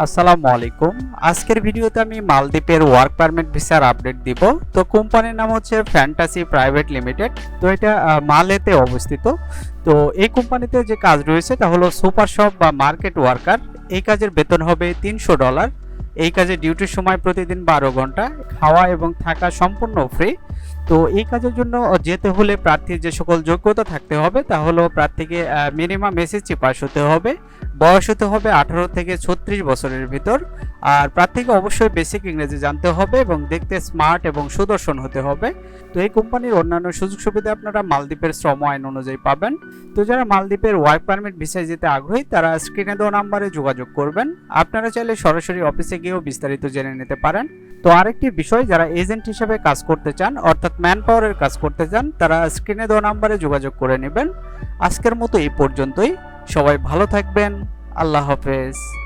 আসসালামু আলাইকুম। আজকের ভিডিওতে আমি মালদ্বীপের ওয়ার্ক পারমিট ভিসার আপডেট দিব। তো কোম্পানির নাম হচ্ছে ফ্যান্টাসি প্রাইভেট লিমিটেড তো এটা মালেতে অবস্থিত। তো এই কোম্পানিতে যে কাজ রয়েছে তা হলো সুপার শপ বা মার্কেট ওয়ার্কার। এই কাজের বেতন হবে তিনশো ডলার। এই কাজে ডিউটির সময় প্রতিদিন বারো ঘণ্টা। খাওয়া এবং থাকা সম্পূর্ণ ফ্রি তো এই কাজের জন্য যেতে হলে প্রার্থীর যে সকল যোগ্যতা থাকতে হবে, তা হলো প্রার্থীকে মিনিমাম এসএসসি পাস হতে হবে, বয়স হতে হবে আঠারো থেকে ছত্রিশ বছরের ভিতর, আর প্রার্থীকে অবশ্যই বেসিক ইংরেজি জানতে হবে এবং দেখতে স্মার্ট এবং সুদর্শন হতে হবে। তো এই কোম্পানির অন্যান্য সুযোগ সুবিধা আপনারা মালদ্বীপের শ্রম আইন অনুযায়ী পাবেন। তো যারা মালদ্বীপের ওয়ার্ক পারমিট ভিসায় যেতে আগ্রহী, তারা স্ক্রিনে দেওয়া নাম্বারে যোগাযোগ করবেন। আপনারা চাইলে সরাসরি অফিসে গিয়েও বিস্তারিত জেনে নিতে পারেন। তো আরেকটি বিষয়, যারা এজেন্ট হিসেবে কাজ করতে চান, অর্থাৎ ম্যান পাওয়ারের কাজ করতে চান, তারা স্ক্রিনে দেওয়া নাম্বারে যোগাযোগ করে নেবেন। আজকের মতো এই পর্যন্তই। সবাই ভালো থাকবেন। আল্লাহ হাফেজ।